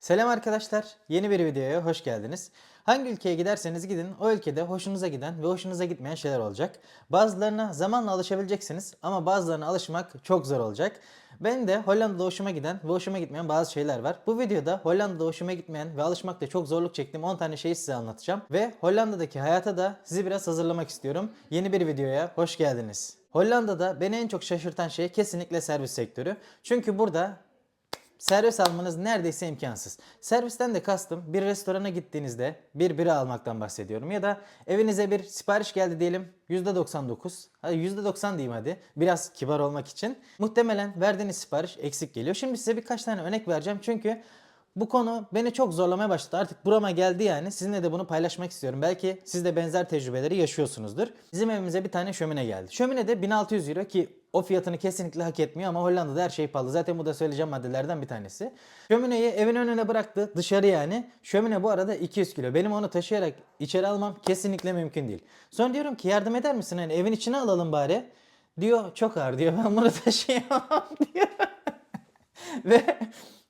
Selam arkadaşlar. Yeni bir videoya hoş geldiniz. Hangi ülkeye giderseniz gidin o ülkede hoşunuza giden ve hoşunuza gitmeyen şeyler olacak. Bazılarına zamanla alışabileceksiniz ama bazılarına alışmak çok zor olacak. Benim de Hollanda'da hoşuma giden ve hoşuma gitmeyen bazı şeyler var. Bu videoda Hollanda'da hoşuma gitmeyen ve alışmakta çok zorluk çektiğim 10 tane şeyi size anlatacağım. Ve Hollanda'daki hayata da sizi biraz hazırlamak istiyorum. Yeni bir videoya hoş geldiniz. Hollanda'da beni en çok şaşırtan şey kesinlikle servis sektörü. Çünkü burada servis almanız neredeyse imkansız. Servisten de kastım bir restorana gittiğinizde bir bira almaktan bahsediyorum. Ya da evinize bir sipariş geldi diyelim %99, hadi %90 diyeyim hadi biraz kibar olmak için. Muhtemelen verdiğiniz sipariş eksik geliyor. Şimdi size birkaç tane örnek vereceğim çünkü bu konu beni çok zorlamaya başladı. Artık burama geldi yani. Sizinle de bunu paylaşmak istiyorum. Belki siz de benzer tecrübeleri yaşıyorsunuzdur. Bizim evimize bir tane şömine geldi. Şömine de 1600 euro ki o fiyatını kesinlikle hak etmiyor ama Hollanda'da her şey pahalı. Zaten bu da söyleyeceğim maddelerden bir tanesi. Şömineyi evin önüne bıraktı. Dışarı yani. Şömine bu arada 200 kilo. Benim onu taşıyarak içeri almam kesinlikle mümkün değil. Sonra diyorum ki yardım eder misin? Hani evin içine alalım bari. Diyor çok ağır diyor. Ben bunu taşıyamam diyor. Ve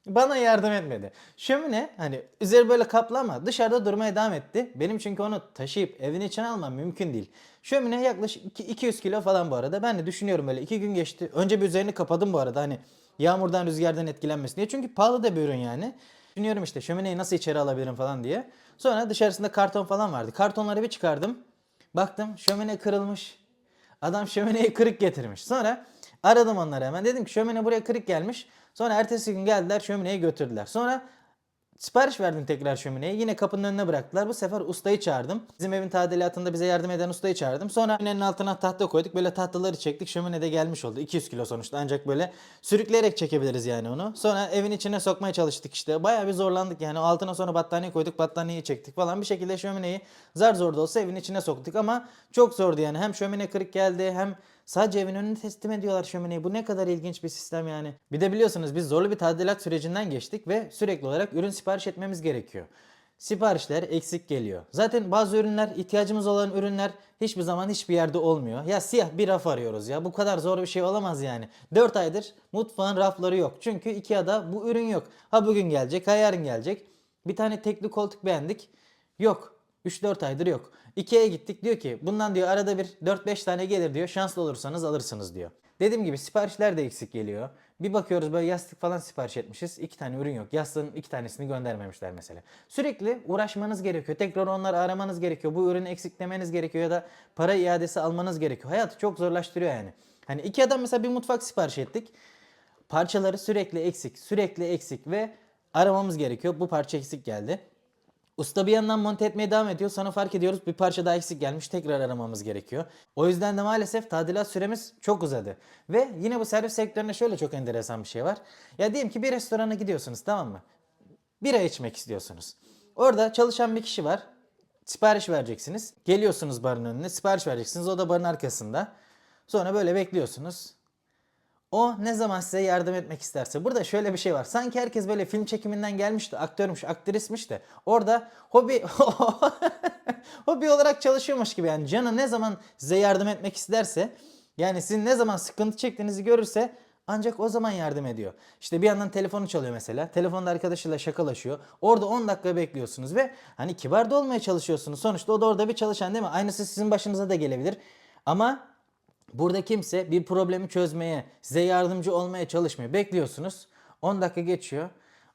bana yardım etmedi. Şömine hani üzeri böyle kaplı ama dışarıda durmaya devam etti. Benim çünkü onu taşıyıp evin içine almam mümkün değil. Şömine yaklaşık iki- 200 kilo falan bu arada. Ben de düşünüyorum böyle iki gün geçti. Önce bir üzerini kapadım bu arada hani yağmurdan rüzgardan etkilenmesin diye. Çünkü pahalı da bir ürün yani. Düşünüyorum işte şömineyi nasıl içeri alabilirim falan diye. Sonra dışarısında karton falan vardı. Kartonları bir çıkardım. Baktım şömine kırılmış. Adam şömineyi kırık getirmiş. Sonra aradım onları hemen. Dedim ki şömine buraya kırık gelmiş. Sonra ertesi gün geldiler şömineyi götürdüler. Sonra sipariş verdim tekrar şömineye. Yine kapının önüne bıraktılar. Bu sefer ustayı çağırdım. Bizim evin tadilatında bize yardım eden ustayı çağırdım. Sonra şöminenin altına tahta koyduk. Böyle tahtaları çektik. Şömine de gelmiş oldu. 200 kilo sonuçta. Ancak böyle sürükleyerek çekebiliriz yani onu. Sonra evin içine sokmaya çalıştık işte. Bayağı bir zorlandık yani. Altına sonra battaniye koyduk. Battaniyeyi çektik falan. Bir şekilde şömineyi zar zor da olsa evin içine soktuk ama çok zordu yani. Hem şömine kırık geldi hem Sadece evin önüne teslim ediyorlar şömineyi. Bu ne kadar ilginç bir sistem yani. Bir de biliyorsunuz biz zorlu bir tadilat sürecinden geçtik ve sürekli olarak ürün sipariş etmemiz gerekiyor. Siparişler eksik geliyor. Zaten bazı ürünler, ihtiyacımız olan ürünler hiçbir zaman hiçbir yerde olmuyor. Ya siyah bir raf arıyoruz ya. Bu kadar zor bir şey olamaz yani. 4 aydır mutfağın rafları yok. Çünkü Ikea'da bu ürün yok. Ha bugün gelecek, ha yarın gelecek. Bir tane tekli koltuk beğendik. Yok. 3-4 aydır yok. Ikea'ya gittik diyor ki bundan diyor arada bir 4-5 tane gelir diyor. Şanslı olursanız alırsınız diyor. Dediğim gibi siparişler de eksik geliyor. Bir bakıyoruz böyle yastık falan sipariş etmişiz. iki tane ürün yok. Yastığın iki tanesini göndermemişler mesela. Sürekli uğraşmanız gerekiyor. Tekrar onları aramanız gerekiyor. Bu ürünü eksiklemeniz gerekiyor ya da para iadesi almanız gerekiyor. Hayatı çok zorlaştırıyor yani. Hani Ikea'dan mesela bir mutfak sipariş ettik. Parçaları sürekli eksik, sürekli eksik ve aramamız gerekiyor. Bu parça eksik geldi. Usta bir yandan monte etmeye devam ediyor. Sonra fark ediyoruz bir parça daha eksik gelmiş. Tekrar aramamız gerekiyor. O yüzden de maalesef tadilat süremiz çok uzadı. Ve yine bu servis sektöründe şöyle çok enteresan bir şey var. Ya diyelim ki bir restorana gidiyorsunuz tamam mı? Bira içmek istiyorsunuz. Orada çalışan bir kişi var. Sipariş vereceksiniz. Geliyorsunuz barın önüne. Sipariş vereceksiniz. O da barın arkasında. Sonra böyle bekliyorsunuz. O ne zaman size yardım etmek isterse. Burada şöyle bir şey var. Sanki herkes böyle film çekiminden gelmişti. Aktörmüş, aktrismiş de. Orada hobi hobi olarak çalışıyormuş gibi. Yani canı ne zaman size yardım etmek isterse yani sizin ne zaman sıkıntı çektiğinizi görürse ancak o zaman yardım ediyor. İşte bir yandan telefonu çalıyor mesela. Telefonda arkadaşıyla şakalaşıyor. Orada 10 dakika bekliyorsunuz ve hani kibar da olmaya çalışıyorsunuz. Sonuçta o da orada bir çalışan değil mi? Aynısı sizin başınıza da gelebilir. Ama Burada kimse bir problemi çözmeye, size yardımcı olmaya çalışmıyor. Bekliyorsunuz. 10 dakika geçiyor.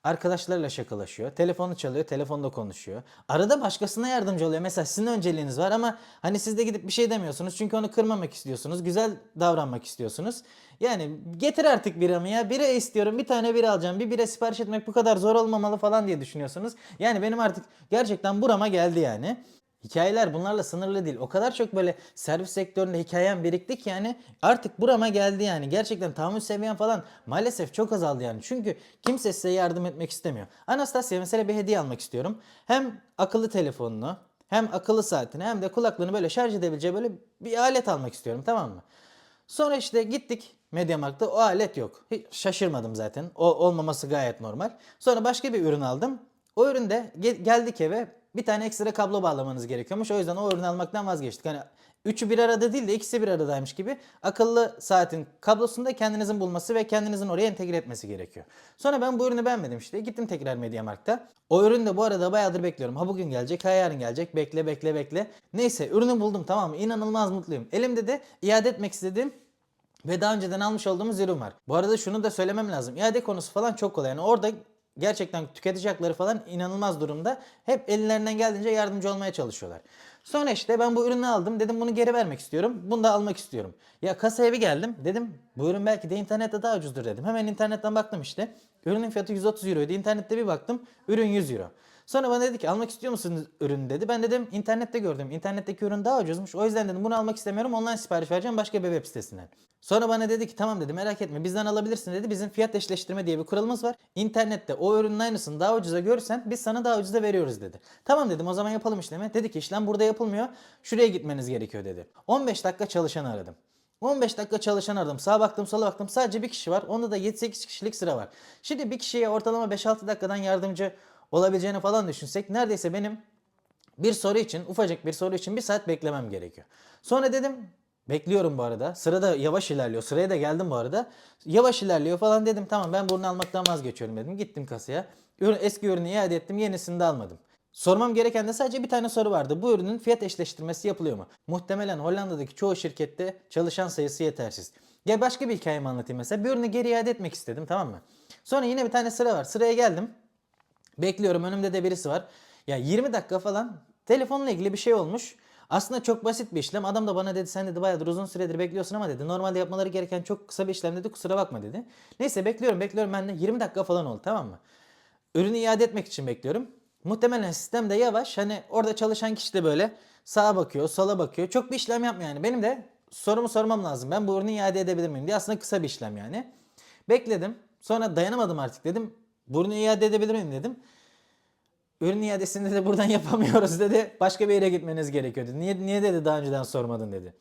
Arkadaşlarıyla şakalaşıyor. Telefonu çalıyor, telefonda konuşuyor. Arada başkasına yardımcı oluyor. Mesela sizin önceliğiniz var ama hani siz de gidip bir şey demiyorsunuz. Çünkü onu kırmamak istiyorsunuz. Güzel davranmak istiyorsunuz. Yani getir artık biramı ya. Bira istiyorum. Bir tane bira alacağım. Bir bira sipariş etmek bu kadar zor olmamalı falan diye düşünüyorsunuz. Yani benim artık gerçekten burama geldi yani. Hikayeler bunlarla sınırlı değil. O kadar çok böyle servis sektöründe hikayem birikti ki yani artık burama geldi yani. Gerçekten tahammül seviyen falan maalesef çok azaldı yani. Çünkü kimse size yardım etmek istemiyor. Anastasia mesela bir hediye almak istiyorum. Hem akıllı telefonunu hem akıllı saatini hem de kulaklığını böyle şarj edebileceği böyle bir alet almak istiyorum tamam mı? Sonra işte gittik Mediamarkt'ta o alet yok. Hiç şaşırmadım zaten. O olmaması gayet normal. Sonra başka bir ürün aldım. O üründe ge- geldik eve bir tane ekstra kablo bağlamanız gerekiyormuş. O yüzden o ürünü almaktan vazgeçtik. Hani üçü bir arada değil de ikisi bir aradaymış gibi akıllı saatin kablosunda kendinizin bulması ve kendinizin oraya entegre etmesi gerekiyor. Sonra ben bu ürünü beğenmedim işte. Gittim tekrar Mediamarkt'ta. O ürün de bu arada bayağıdır bekliyorum. Ha bugün gelecek, ha yarın gelecek. Bekle bekle bekle. Neyse ürünü buldum tamam mı? İnanılmaz mutluyum. Elimde de iade etmek istediğim ve daha önceden almış olduğumuz ürün var. Bu arada şunu da söylemem lazım. İade konusu falan çok kolay. Yani orada gerçekten tüketici hakları falan inanılmaz durumda. Hep ellerinden geldiğince yardımcı olmaya çalışıyorlar. Sonra işte ben bu ürünü aldım. Dedim bunu geri vermek istiyorum. Bunu da almak istiyorum. Ya kasaya bir geldim. Dedim bu ürün belki de internette daha ucuzdur dedim. Hemen internetten baktım işte. Ürünün fiyatı 130 euroydu. İnternette bir baktım. Ürün 100 euro. Sonra bana dedi ki almak istiyor musunuz ürünü dedi. Ben dedim internette gördüm. İnternetteki ürün daha ucuzmuş. O yüzden dedim bunu almak istemiyorum. Online sipariş vereceğim başka bir web sitesinden. Sonra bana dedi ki tamam dedi merak etme bizden alabilirsin dedi. Bizim fiyat eşleştirme diye bir kuralımız var. İnternette o ürünün aynısını daha ucuza görürsen biz sana daha ucuza veriyoruz dedi. Tamam dedim o zaman yapalım işlemi. Dedi ki işlem burada yapılmıyor. Şuraya gitmeniz gerekiyor dedi. 15 dakika çalışanı aradım. 15 dakika çalışan aradım. Sağa baktım sola baktım. Sadece bir kişi var. Onda da 7-8 kişilik sıra var. Şimdi bir kişiye ortalama 5-6 dakikadan yardımcı olabileceğini falan düşünsek neredeyse benim bir soru için ufacık bir soru için bir saat beklemem gerekiyor. Sonra dedim bekliyorum bu arada. Sırada yavaş ilerliyor. Sıraya da geldim bu arada. Yavaş ilerliyor falan dedim. Tamam ben bunu almaktan vazgeçiyorum dedim. Gittim kasaya. Eski ürünü iade ettim. Yenisini de almadım. Sormam gereken de sadece bir tane soru vardı. Bu ürünün fiyat eşleştirmesi yapılıyor mu? Muhtemelen Hollanda'daki çoğu şirkette çalışan sayısı yetersiz. Ya başka bir hikayemi anlatayım mesela. Bir ürünü geri iade etmek istedim tamam mı? Sonra yine bir tane sıra var. Sıraya geldim. Bekliyorum önümde de birisi var. Ya 20 dakika falan telefonla ilgili bir şey olmuş. Aslında çok basit bir işlem. Adam da bana dedi sen dedi bayağıdır uzun süredir bekliyorsun ama dedi. Normalde yapmaları gereken çok kısa bir işlem dedi. Kusura bakma dedi. Neyse bekliyorum bekliyorum ben de 20 dakika falan oldu tamam mı? Ürünü iade etmek için bekliyorum. Muhtemelen sistem de yavaş. Hani orada çalışan kişi de böyle sağa bakıyor, sola bakıyor. Çok bir işlem yapmıyor yani. Benim de sorumu sormam lazım. Ben bu ürünü iade edebilir miyim diye. Aslında kısa bir işlem yani. Bekledim. Sonra dayanamadım artık dedim. Bu ürünü iade edebilir miyim dedim. Ürün iadesini de buradan yapamıyoruz dedi. Başka bir yere gitmeniz gerekiyor dedi. Niye, niye dedi daha önceden sormadın dedi.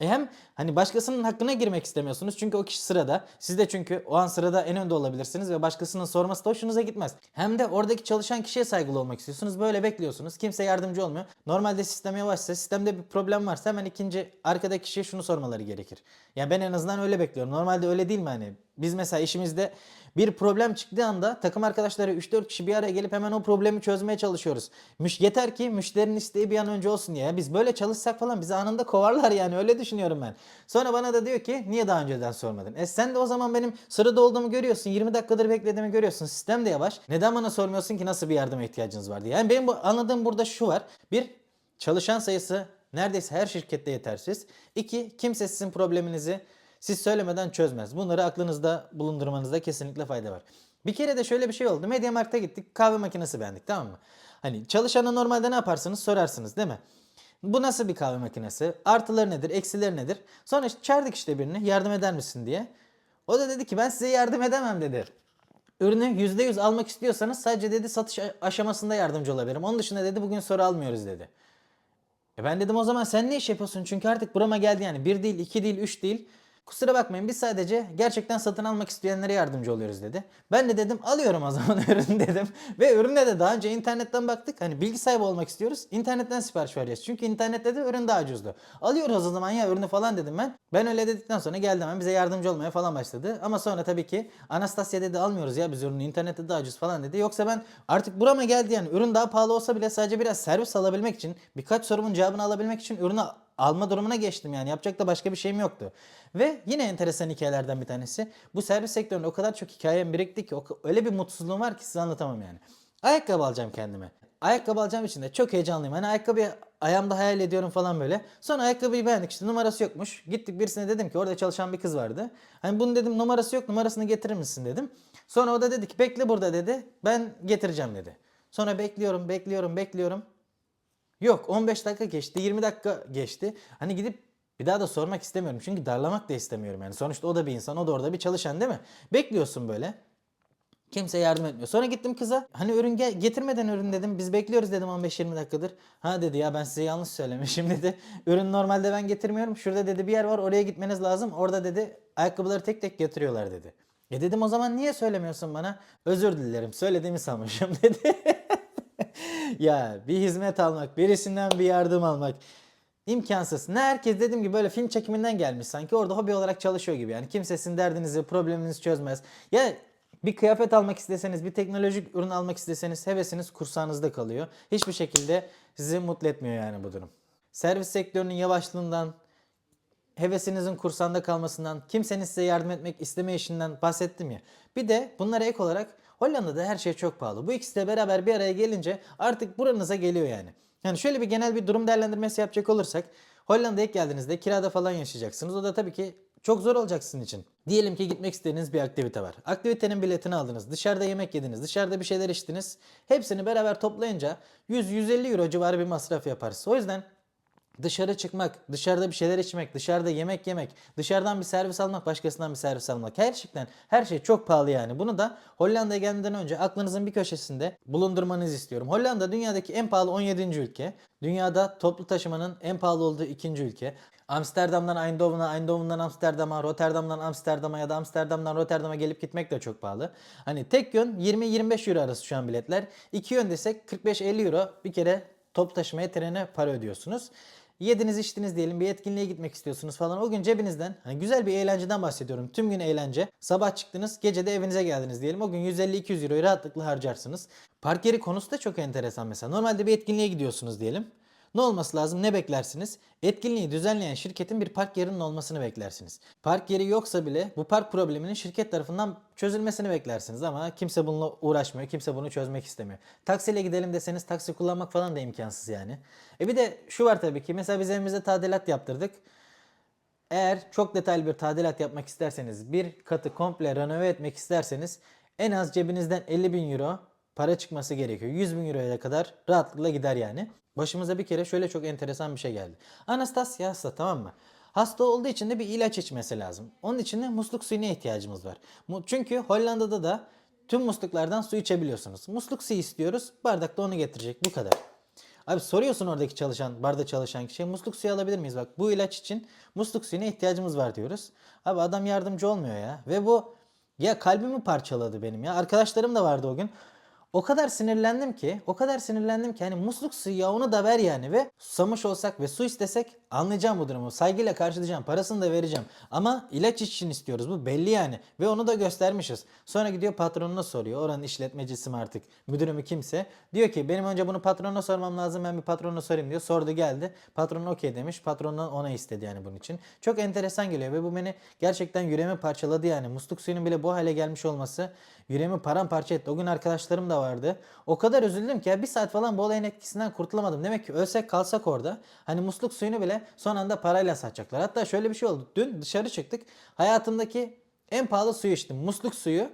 E hem hani başkasının hakkına girmek istemiyorsunuz çünkü o kişi sırada. Siz de çünkü o an sırada en önde olabilirsiniz ve başkasının sorması da hoşunuza gitmez. Hem de oradaki çalışan kişiye saygılı olmak istiyorsunuz. Böyle bekliyorsunuz. Kimse yardımcı olmuyor. Normalde sistem yavaşsa, sistemde bir problem varsa hemen ikinci arkadaki kişiye şunu sormaları gerekir. Ya ben en azından öyle bekliyorum. Normalde öyle değil mi hani? Biz mesela işimizde bir problem çıktığı anda takım arkadaşları 3-4 kişi bir araya gelip hemen o problemi çözmeye çalışıyoruz. Müş yeter ki müşterinin isteği bir an önce olsun diye. Biz böyle çalışsak falan bizi anında kovarlar yani öyle düşünüyorum ben. Sonra bana da diyor ki niye daha önceden sormadın? E sen de o zaman benim sırada olduğumu görüyorsun. 20 dakikadır beklediğimi görüyorsun. Sistem de yavaş. Neden bana sormuyorsun ki nasıl bir yardıma ihtiyacınız var diye. Yani benim bu, anladığım burada şu var. Bir, çalışan sayısı neredeyse her şirkette yetersiz. İki, kimse sizin probleminizi siz söylemeden çözmez. Bunları aklınızda bulundurmanızda kesinlikle fayda var. Bir kere de şöyle bir şey oldu. Mediamarkt'a gittik. Kahve makinesi beğendik tamam mı? Hani çalışana normalde ne yaparsınız sorarsınız değil mi? Bu nasıl bir kahve makinesi? Artıları nedir? Eksileri nedir? Sonra çağırdık işte birini yardım eder misin diye. O da dedi ki ben size yardım edemem dedi. Ürünü %100 almak istiyorsanız sadece dedi satış aşamasında yardımcı olabilirim. Onun dışında dedi bugün soru almıyoruz dedi. E ben dedim o zaman sen ne iş yapıyorsun? Çünkü artık burama geldi yani. Bir değil, iki değil, üç değil. Kusura bakmayın biz sadece gerçekten satın almak isteyenlere yardımcı oluyoruz dedi. Ben de dedim alıyorum o zaman ürün dedim. Ve ürüne de daha önce internetten baktık. Hani bilgi sahibi olmak istiyoruz. İnternetten sipariş vereceğiz. Çünkü internette de ürün daha ucuzdu. Alıyoruz o zaman ya ürünü falan dedim ben. Ben öyle dedikten sonra geldi hemen bize yardımcı olmaya falan başladı. Ama sonra tabii ki Anastasia dedi almıyoruz ya biz ürünü internette daha ucuz falan dedi. Yoksa ben artık burama geldi yani ürün daha pahalı olsa bile sadece biraz servis alabilmek için birkaç sorumun cevabını alabilmek için ürünü alma durumuna geçtim yani. Yapacak da başka bir şeyim yoktu. Ve yine enteresan hikayelerden bir tanesi. Bu servis sektöründe o kadar çok hikayem birikti ki öyle bir mutsuzluğum var ki size anlatamam yani. Ayakkabı alacağım kendime. Ayakkabı alacağım için de çok heyecanlıyım. Hani ayakkabıyı ayağımda hayal ediyorum falan böyle. Sonra ayakkabıyı beğendik işte numarası yokmuş. Gittik birisine dedim ki orada çalışan bir kız vardı. Hani bunu dedim numarası yok numarasını getirir misin dedim. Sonra o da dedi ki bekle burada dedi. Ben getireceğim dedi. Sonra bekliyorum bekliyorum bekliyorum. Yok 15 dakika geçti 20 dakika geçti. Hani gidip bir daha da sormak istemiyorum. Çünkü darlamak da istemiyorum yani. Sonuçta o da bir insan o da orada bir çalışan değil mi? Bekliyorsun böyle. Kimse yardım etmiyor. Sonra gittim kıza. Hani ürün ge- getirmeden ürün dedim. Biz bekliyoruz dedim 15-20 dakikadır. Ha dedi ya ben size yanlış söylemişim dedi. Ürün normalde ben getirmiyorum. Şurada dedi bir yer var oraya gitmeniz lazım. Orada dedi ayakkabıları tek tek getiriyorlar dedi. E dedim o zaman niye söylemiyorsun bana? Özür dilerim söylediğimi sanmışım dedi. ya bir hizmet almak, birisinden bir yardım almak. İmkansız. Ne herkes dediğim gibi böyle film çekiminden gelmiş sanki. Orada hobi olarak çalışıyor gibi yani. Kimse sizin derdinizi, probleminizi çözmez. Ya bir kıyafet almak isteseniz, bir teknolojik ürün almak isteseniz hevesiniz kursağınızda kalıyor. Hiçbir şekilde sizi mutlu etmiyor yani bu durum. Servis sektörünün yavaşlığından, hevesinizin kursağında kalmasından, kimsenin size yardım etmek istemeyişinden bahsettim ya. Bir de bunlara ek olarak Hollanda'da her şey çok pahalı. Bu ikisi de beraber bir araya gelince artık buranıza geliyor yani. Yani şöyle bir genel bir durum değerlendirmesi yapacak olursak Hollanda'ya ilk geldiğinizde kirada falan yaşayacaksınız. O da tabii ki çok zor olacak sizin için. Diyelim ki gitmek istediğiniz bir aktivite var. Aktivitenin biletini aldınız. Dışarıda yemek yediniz. Dışarıda bir şeyler içtiniz. Hepsini beraber toplayınca 100-150 euro civarı bir masraf yaparsınız. O yüzden Dışarı çıkmak, dışarıda bir şeyler içmek, dışarıda yemek yemek, dışarıdan bir servis almak, başkasından bir servis almak. Gerçekten her şey çok pahalı yani. Bunu da Hollanda'ya gelmeden önce aklınızın bir köşesinde bulundurmanızı istiyorum. Hollanda dünyadaki en pahalı 17. ülke. Dünyada toplu taşımanın en pahalı olduğu ikinci ülke. Amsterdam'dan Eindhoven'a, Eindhoven'dan Amsterdam'a, Rotterdam'dan Amsterdam'a ya da Amsterdam'dan Rotterdam'a gelip gitmek de çok pahalı. Hani tek yön 20-25 euro arası şu an biletler. İki yön desek 45-50 euro bir kere top taşımaya trene para ödüyorsunuz. Yediniz içtiniz diyelim bir etkinliğe gitmek istiyorsunuz falan. O gün cebinizden hani güzel bir eğlenceden bahsediyorum. Tüm gün eğlence. Sabah çıktınız gece de evinize geldiniz diyelim. O gün 150-200 euroyu rahatlıkla harcarsınız. Park yeri konusu da çok enteresan mesela. Normalde bir etkinliğe gidiyorsunuz diyelim. Ne olması lazım? Ne beklersiniz? Etkinliği düzenleyen şirketin bir park yerinin olmasını beklersiniz. Park yeri yoksa bile bu park probleminin şirket tarafından çözülmesini beklersiniz ama kimse bununla uğraşmıyor. Kimse bunu çözmek istemiyor. Taksiyle gidelim deseniz taksi kullanmak falan da imkansız yani. E bir de şu var tabii ki mesela biz evimizde tadilat yaptırdık. Eğer çok detaylı bir tadilat yapmak isterseniz, bir katı komple renove etmek isterseniz en az cebinizden 50 bin euro para çıkması gerekiyor. 100 bin euroya kadar rahatlıkla gider yani. Başımıza bir kere şöyle çok enteresan bir şey geldi. Anastasia hasta tamam mı? Hasta olduğu için de bir ilaç içmesi lazım. Onun için de musluk suyuna ihtiyacımız var. Çünkü Hollanda'da da tüm musluklardan su içebiliyorsunuz. Musluk suyu istiyoruz. Bardakta onu getirecek. Bu kadar. Abi soruyorsun oradaki çalışan, barda çalışan kişiye musluk suyu alabilir miyiz? Bak bu ilaç için musluk suyuna ihtiyacımız var diyoruz. Abi adam yardımcı olmuyor ya. Ve bu ya kalbimi parçaladı benim ya. Arkadaşlarım da vardı o gün. O kadar sinirlendim ki, o kadar sinirlendim ki hani musluk suyu ya onu da ver yani ve susamış olsak ve su istesek anlayacağım bu durumu. Saygıyla karşılayacağım, parasını da vereceğim. Ama ilaç için istiyoruz bu belli yani ve onu da göstermişiz. Sonra gidiyor patronuna soruyor. Oranın işletmecisi mi artık, müdürü mü kimse. Diyor ki benim önce bunu patronuna sormam lazım ben bir patronuna sorayım diyor. Sordu geldi. Patron okey demiş. Patrondan ona istedi yani bunun için. Çok enteresan geliyor ve bu beni gerçekten yüreğimi parçaladı yani. Musluk suyunun bile bu hale gelmiş olması yüreğimi paramparça etti. O gün arkadaşlarım da vardı. O kadar üzüldüm ki ya bir saat falan bu olayın etkisinden kurtulamadım. Demek ki ölsek kalsak orada hani musluk suyunu bile son anda parayla satacaklar. Hatta şöyle bir şey oldu. Dün dışarı çıktık. Hayatımdaki en pahalı suyu içtim. Musluk suyu.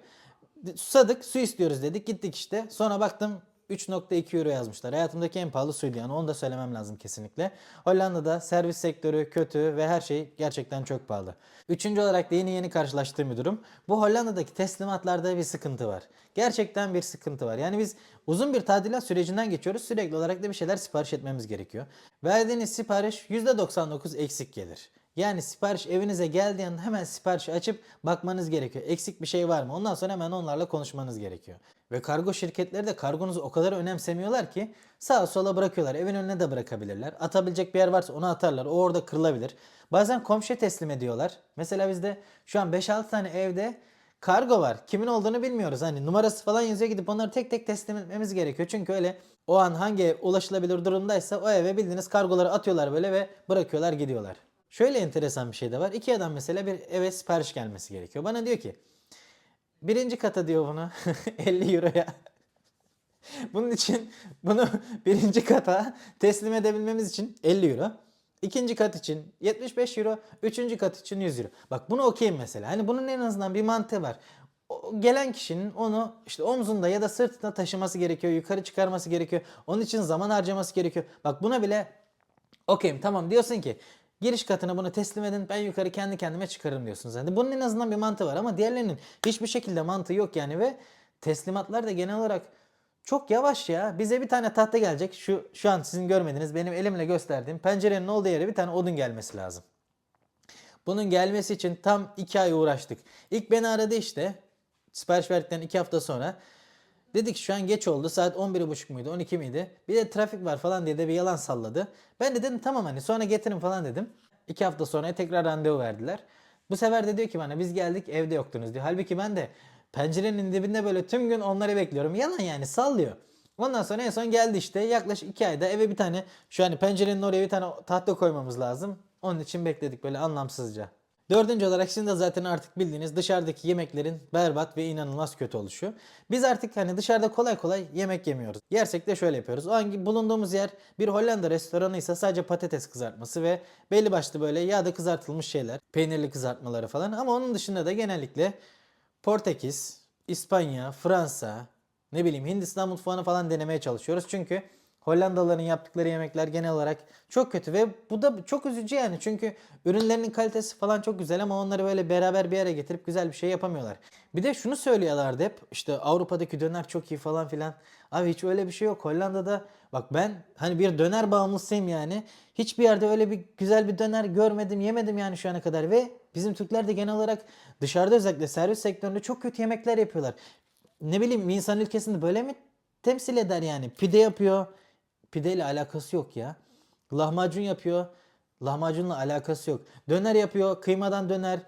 Susadık su istiyoruz dedik gittik işte. Sonra baktım 3.2 euro yazmışlar. Hayatımdaki en pahalı suydu yani onu da söylemem lazım kesinlikle. Hollanda'da servis sektörü kötü ve her şey gerçekten çok pahalı. Üçüncü olarak da yeni yeni karşılaştığım bir durum. Bu Hollanda'daki teslimatlarda bir sıkıntı var. Gerçekten bir sıkıntı var. Yani biz uzun bir tadilat sürecinden geçiyoruz. Sürekli olarak da bir şeyler sipariş etmemiz gerekiyor. Verdiğiniz sipariş %99 eksik gelir. Yani sipariş evinize geldiği anda hemen siparişi açıp bakmanız gerekiyor. Eksik bir şey var mı? Ondan sonra hemen onlarla konuşmanız gerekiyor. Ve kargo şirketleri de kargonuzu o kadar önemsemiyorlar ki sağa sola bırakıyorlar. Evin önüne de bırakabilirler. Atabilecek bir yer varsa onu atarlar. O orada kırılabilir. Bazen komşuya teslim ediyorlar. Mesela bizde şu an 5-6 tane evde kargo var. Kimin olduğunu bilmiyoruz. Hani numarası falan yazıyor gidip onları tek tek teslim etmemiz gerekiyor. Çünkü öyle o an hangi ev ulaşılabilir durumdaysa o eve bildiğiniz kargoları atıyorlar böyle ve bırakıyorlar gidiyorlar. Şöyle enteresan bir şey de var. İki adam mesela bir eve sipariş gelmesi gerekiyor. Bana diyor ki birinci kata diyor bunu 50 euroya. Bunun için bunu birinci kata teslim edebilmemiz için 50 euro. İkinci kat için 75 euro. Üçüncü kat için 100 euro. Bak bunu okuyayım mesela. Hani bunun en azından bir mantığı var. O gelen kişinin onu işte omzunda ya da sırtında taşıması gerekiyor. Yukarı çıkarması gerekiyor. Onun için zaman harcaması gerekiyor. Bak buna bile okeyim tamam diyorsun ki giriş katına bunu teslim edin ben yukarı kendi kendime çıkarım diyorsunuz. Yani bunun en azından bir mantığı var ama diğerlerinin hiçbir şekilde mantığı yok yani ve teslimatlar da genel olarak çok yavaş ya. Bize bir tane tahta gelecek. Şu şu an sizin görmediğiniz benim elimle gösterdiğim pencerenin olduğu yere bir tane odun gelmesi lazım. Bunun gelmesi için tam 2 ay uğraştık. İlk beni aradı işte. Sipariş verdikten 2 hafta sonra. Dedik şu an geç oldu saat 11.30 muydu 12 miydi? Bir de trafik var falan diye de bir yalan salladı. Ben de dedim tamam hani sonra getirin falan dedim. İki hafta sonra tekrar randevu verdiler. Bu sefer de diyor ki bana biz geldik evde yoktunuz diyor. Halbuki ben de pencerenin dibinde böyle tüm gün onları bekliyorum. Yalan yani sallıyor. Ondan sonra en son geldi işte yaklaşık iki ayda eve bir tane şu hani pencerenin oraya bir tane tahta koymamız lazım. Onun için bekledik böyle anlamsızca. Dördüncü olarak sizin de zaten artık bildiğiniz dışarıdaki yemeklerin berbat ve inanılmaz kötü oluşu. Biz artık hani dışarıda kolay kolay yemek yemiyoruz. Yersek de şöyle yapıyoruz. O an bulunduğumuz yer bir Hollanda restoranı ise sadece patates kızartması ve belli başlı böyle yağda kızartılmış şeyler. Peynirli kızartmaları falan ama onun dışında da genellikle Portekiz, İspanya, Fransa, ne bileyim Hindistan mutfağını falan denemeye çalışıyoruz. Çünkü Hollandalıların yaptıkları yemekler genel olarak çok kötü ve bu da çok üzücü yani. Çünkü ürünlerinin kalitesi falan çok güzel ama onları böyle beraber bir yere getirip güzel bir şey yapamıyorlar. Bir de şunu söylüyorlardı hep işte Avrupa'daki döner çok iyi falan filan. Abi hiç öyle bir şey yok. Hollanda'da bak ben hani bir döner bağımlısıyım yani. Hiçbir yerde öyle bir güzel bir döner görmedim, yemedim yani şu ana kadar ve bizim Türkler de genel olarak dışarıda özellikle servis sektöründe çok kötü yemekler yapıyorlar. Ne bileyim insan ülkesinde böyle mi temsil eder yani? Pide yapıyor. Pideyle alakası yok ya. Lahmacun yapıyor. Lahmacunla alakası yok. Döner yapıyor. Kıymadan döner.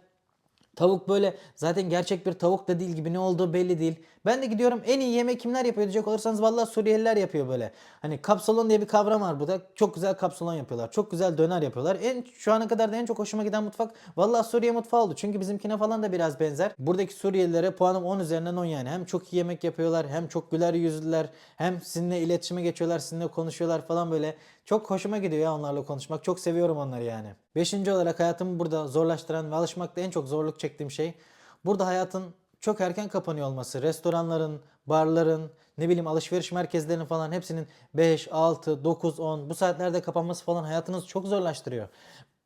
Tavuk böyle zaten gerçek bir tavuk da değil gibi ne olduğu belli değil. Ben de gidiyorum en iyi yemek kimler yapıyor diyecek olursanız vallahi Suriyeliler yapıyor böyle. Hani kapsalon diye bir kavram var burada. Çok güzel kapsalon yapıyorlar. Çok güzel döner yapıyorlar. En şu ana kadar da en çok hoşuma giden mutfak vallahi Suriye mutfağı oldu. Çünkü bizimkine falan da biraz benzer. Buradaki Suriyelilere puanım 10 üzerinden 10 yani. Hem çok iyi yemek yapıyorlar hem çok güler yüzlüler hem sizinle iletişime geçiyorlar sizinle konuşuyorlar falan böyle. Çok hoşuma gidiyor ya onlarla konuşmak. Çok seviyorum onları yani. Beşinci olarak hayatımı burada zorlaştıran ve alışmakta en çok zorluk çektiğim şey burada hayatın çok erken kapanıyor olması. Restoranların, barların, ne bileyim alışveriş merkezlerinin falan hepsinin 5, 6, 9, 10 bu saatlerde kapanması falan hayatınızı çok zorlaştırıyor.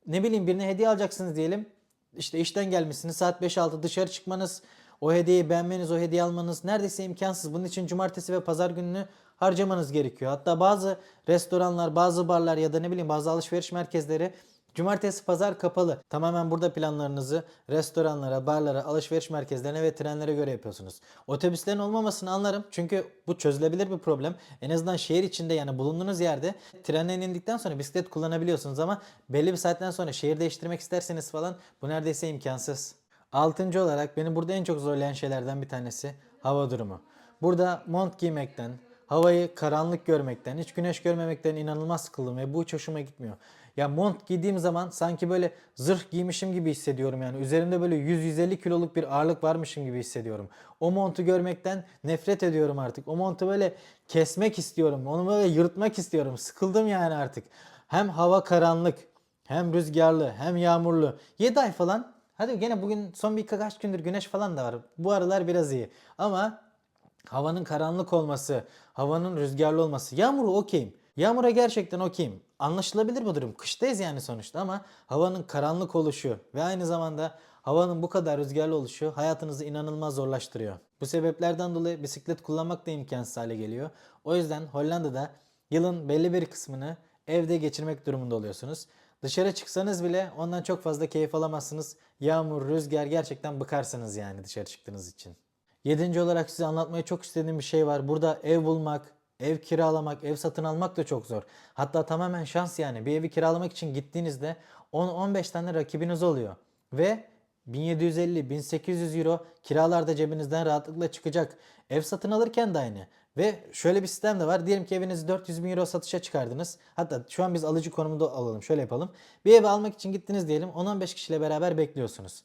Ne bileyim birine hediye alacaksınız diyelim. İşte işten gelmişsiniz saat 5-6 dışarı çıkmanız, o hediyeyi beğenmeniz, o hediye almanız neredeyse imkansız. Bunun için cumartesi ve pazar gününü harcamanız gerekiyor. Hatta bazı restoranlar, bazı barlar ya da ne bileyim bazı alışveriş merkezleri Cumartesi pazar kapalı. Tamamen burada planlarınızı restoranlara, barlara, alışveriş merkezlerine ve trenlere göre yapıyorsunuz. Otobüslerin olmamasını anlarım. Çünkü bu çözülebilir bir problem. En azından şehir içinde yani bulunduğunuz yerde trenden indikten sonra bisiklet kullanabiliyorsunuz ama belli bir saatten sonra şehir değiştirmek isterseniz falan bu neredeyse imkansız. Altıncı olarak beni burada en çok zorlayan şeylerden bir tanesi hava durumu. Burada mont giymekten, havayı karanlık görmekten, hiç güneş görmemekten inanılmaz sıkıldım ve bu hiç hoşuma gitmiyor. Ya mont giydiğim zaman sanki böyle zırh giymişim gibi hissediyorum yani. Üzerimde böyle 100-150 kiloluk bir ağırlık varmışım gibi hissediyorum. O montu görmekten nefret ediyorum artık. O montu böyle kesmek istiyorum. Onu böyle yırtmak istiyorum. Sıkıldım yani artık. Hem hava karanlık, hem rüzgarlı, hem yağmurlu. 7 ay falan. Hadi gene bugün son birkaç gündür güneş falan da var. Bu aralar biraz iyi. Ama havanın karanlık olması, havanın rüzgarlı olması. Yağmuru okeyim. Yağmura gerçekten okeyim. Anlaşılabilir bu durum. Kıştayız yani sonuçta ama havanın karanlık oluşu ve aynı zamanda havanın bu kadar rüzgarlı oluşu hayatınızı inanılmaz zorlaştırıyor. Bu sebeplerden dolayı bisiklet kullanmak da imkansız hale geliyor. O yüzden Hollanda'da yılın belli bir kısmını evde geçirmek durumunda oluyorsunuz. Dışarı çıksanız bile ondan çok fazla keyif alamazsınız. Yağmur, rüzgar gerçekten bıkarsınız yani dışarı çıktığınız için. Yedinci olarak size anlatmayı çok istediğim bir şey var. Burada ev bulmak, ev kiralamak, ev satın almak da çok zor. Hatta tamamen şans yani. Bir evi kiralamak için gittiğinizde 10-15 tane rakibiniz oluyor. Ve 1750-1800 euro kiralarda cebinizden rahatlıkla çıkacak. Ev satın alırken de aynı. Ve şöyle bir sistem de var. Diyelim ki evinizi 400 bin euro satışa çıkardınız. Hatta şu an biz alıcı konumunda alalım. Şöyle yapalım. Bir evi almak için gittiniz diyelim. 10-15 kişiyle beraber bekliyorsunuz.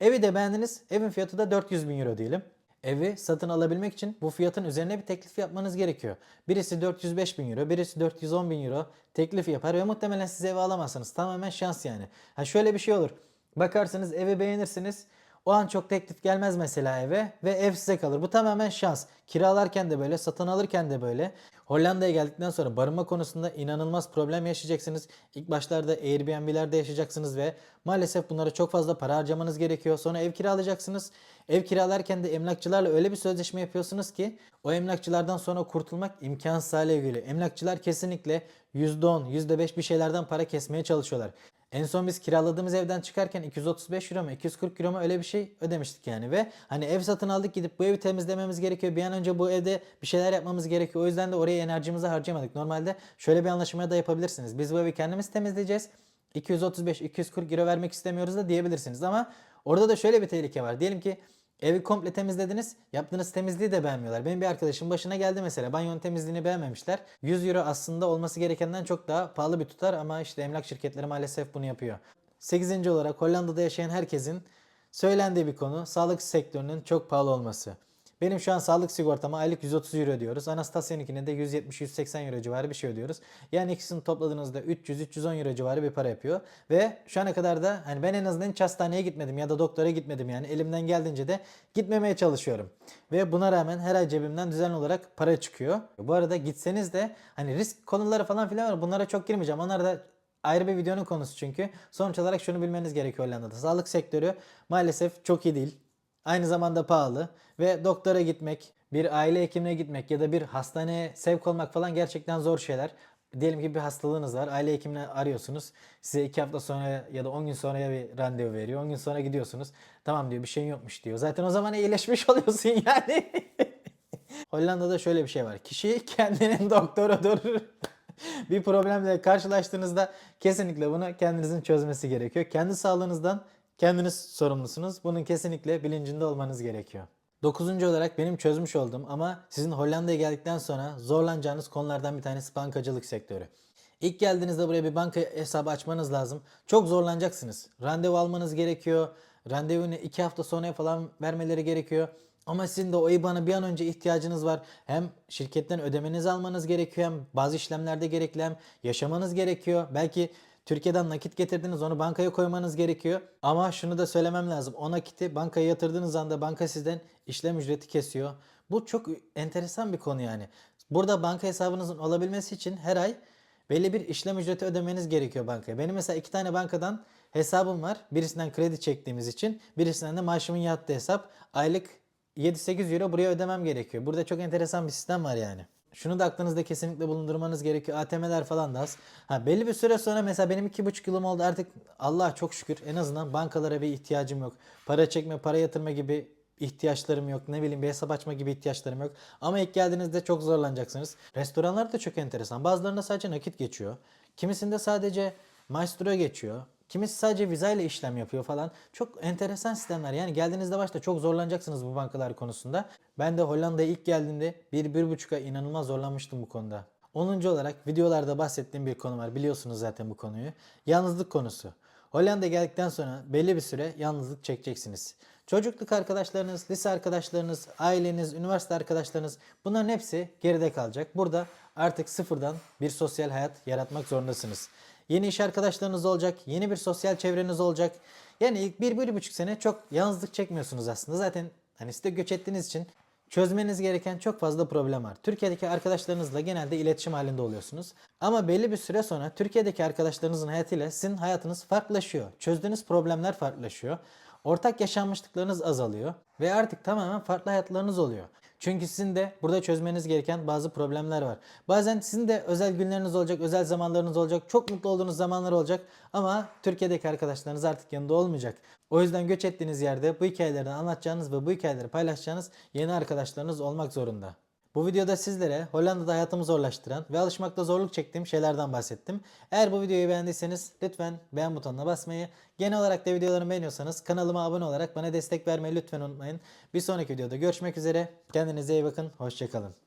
Evi de beğendiniz. Evin fiyatı da 400 bin euro diyelim. Evi satın alabilmek için bu fiyatın üzerine bir teklif yapmanız gerekiyor. Birisi 405 bin euro, birisi 410 bin euro teklif yapar ve muhtemelen siz evi alamazsınız. Tamamen şans yani. Ha şöyle bir şey olur. Bakarsınız evi beğenirsiniz. O an çok teklif gelmez mesela eve ve ev size kalır. Bu tamamen şans. Kiralarken de böyle, satın alırken de böyle. Hollanda'ya geldikten sonra barınma konusunda inanılmaz problem yaşayacaksınız. İlk başlarda Airbnb'lerde yaşayacaksınız ve maalesef bunlara çok fazla para harcamanız gerekiyor. Sonra ev kiralayacaksınız. Ev kiralarken de emlakçılarla öyle bir sözleşme yapıyorsunuz ki o emlakçılardan sonra kurtulmak imkansız hale geliyor. Emlakçılar kesinlikle %10, %5 bir şeylerden para kesmeye çalışıyorlar. En son biz kiraladığımız evden çıkarken 235 euro mu 240 euro mu öyle bir şey ödemiştik yani ve hani ev satın aldık gidip bu evi temizlememiz gerekiyor. Bir an önce bu evde bir şeyler yapmamız gerekiyor. O yüzden de oraya enerjimizi harcamadık. Normalde şöyle bir anlaşmaya da yapabilirsiniz. Biz bu evi kendimiz temizleyeceğiz. 235-240 euro vermek istemiyoruz da diyebilirsiniz ama orada da şöyle bir tehlike var. Diyelim ki Evi komple temizlediniz. Yaptığınız temizliği de beğenmiyorlar. Benim bir arkadaşım başına geldi mesela. Banyonun temizliğini beğenmemişler. 100 euro aslında olması gerekenden çok daha pahalı bir tutar ama işte emlak şirketleri maalesef bunu yapıyor. 8. olarak Hollanda'da yaşayan herkesin söylendiği bir konu sağlık sektörünün çok pahalı olması. Benim şu an sağlık sigortama aylık 130 euro ödüyoruz. Anastasia'nınkine de 170-180 euro civarı bir şey ödüyoruz. Yani ikisini topladığınızda 300-310 euro civarı bir para yapıyor. Ve şu ana kadar da hani ben en azından hiç hastaneye gitmedim ya da doktora gitmedim yani. Elimden geldiğince de gitmemeye çalışıyorum. Ve buna rağmen her ay cebimden düzenli olarak para çıkıyor. Bu arada gitseniz de hani risk konuları falan filan var. Bunlara çok girmeyeceğim. Onlar da ayrı bir videonun konusu çünkü. Sonuç olarak şunu bilmeniz gerekiyor Hollanda'da. Sağlık sektörü maalesef çok iyi değil. Aynı zamanda pahalı ve doktora gitmek, bir aile hekimine gitmek ya da bir hastaneye sevk olmak falan gerçekten zor şeyler. Diyelim ki bir hastalığınız var. Aile hekimini arıyorsunuz. Size iki hafta sonra ya da 10 gün sonraya bir randevu veriyor. 10 gün sonra gidiyorsunuz. Tamam diyor bir şeyin yokmuş diyor. Zaten o zaman iyileşmiş oluyorsun yani. Hollanda'da şöyle bir şey var. Kişi kendinin doktorudur. bir problemle karşılaştığınızda kesinlikle bunu kendinizin çözmesi gerekiyor. Kendi sağlığınızdan kendiniz sorumlusunuz. Bunun kesinlikle bilincinde olmanız gerekiyor. Dokuzuncu olarak benim çözmüş olduğum ama sizin Hollanda'ya geldikten sonra zorlanacağınız konulardan bir tanesi bankacılık sektörü. İlk geldiğinizde buraya bir banka hesabı açmanız lazım. Çok zorlanacaksınız. Randevu almanız gerekiyor. Randevunu iki hafta sonra falan vermeleri gerekiyor. Ama sizin de o IBAN'a bir an önce ihtiyacınız var. Hem şirketten ödemenizi almanız gerekiyor hem bazı işlemlerde gerekli hem yaşamanız gerekiyor. Belki Türkiye'den nakit getirdiniz onu bankaya koymanız gerekiyor. Ama şunu da söylemem lazım. O nakiti bankaya yatırdığınız anda banka sizden işlem ücreti kesiyor. Bu çok enteresan bir konu yani. Burada banka hesabınızın olabilmesi için her ay belli bir işlem ücreti ödemeniz gerekiyor bankaya. Benim mesela iki tane bankadan hesabım var. Birisinden kredi çektiğimiz için, birisinden de maaşımın yattığı hesap. Aylık 7-8 euro buraya ödemem gerekiyor. Burada çok enteresan bir sistem var yani. Şunu da aklınızda kesinlikle bulundurmanız gerekiyor. ATM'ler falan da az. Ha, belli bir süre sonra mesela benim 2,5 yılım oldu artık Allah çok şükür en azından bankalara bir ihtiyacım yok. Para çekme, para yatırma gibi ihtiyaçlarım yok. Ne bileyim bir hesap açma gibi ihtiyaçlarım yok. Ama ilk geldiğinizde çok zorlanacaksınız. Restoranlar da çok enteresan. Bazılarında sadece nakit geçiyor. Kimisinde sadece maestro geçiyor. Kimisi sadece viza ile işlem yapıyor falan. Çok enteresan sistemler. Yani geldiğinizde başta çok zorlanacaksınız bu bankalar konusunda. Ben de Hollanda'ya ilk geldiğimde bir, bir buçuk ay inanılmaz zorlanmıştım bu konuda. 10. olarak videolarda bahsettiğim bir konu var. Biliyorsunuz zaten bu konuyu. Yalnızlık konusu. Hollanda'ya geldikten sonra belli bir süre yalnızlık çekeceksiniz. Çocukluk arkadaşlarınız, lise arkadaşlarınız, aileniz, üniversite arkadaşlarınız bunların hepsi geride kalacak. Burada artık sıfırdan bir sosyal hayat yaratmak zorundasınız. Yeni iş arkadaşlarınız olacak, yeni bir sosyal çevreniz olacak. Yani ilk bir, bir buçuk sene çok yalnızlık çekmiyorsunuz aslında. Zaten hani siz de göç ettiğiniz için çözmeniz gereken çok fazla problem var. Türkiye'deki arkadaşlarınızla genelde iletişim halinde oluyorsunuz. Ama belli bir süre sonra Türkiye'deki arkadaşlarınızın hayatıyla sizin hayatınız farklılaşıyor. Çözdüğünüz problemler farklılaşıyor. Ortak yaşanmışlıklarınız azalıyor ve artık tamamen farklı hayatlarınız oluyor. Çünkü sizin de burada çözmeniz gereken bazı problemler var. Bazen sizin de özel günleriniz olacak, özel zamanlarınız olacak, çok mutlu olduğunuz zamanlar olacak ama Türkiye'deki arkadaşlarınız artık yanında olmayacak. O yüzden göç ettiğiniz yerde bu hikayelerden anlatacağınız ve bu hikayeleri paylaşacağınız yeni arkadaşlarınız olmak zorunda. Bu videoda sizlere Hollanda'da hayatımı zorlaştıran ve alışmakta zorluk çektiğim şeylerden bahsettim. Eğer bu videoyu beğendiyseniz lütfen beğen butonuna basmayı, genel olarak da videolarımı beğeniyorsanız kanalıma abone olarak bana destek vermeyi lütfen unutmayın. Bir sonraki videoda görüşmek üzere. Kendinize iyi bakın. Hoşçakalın.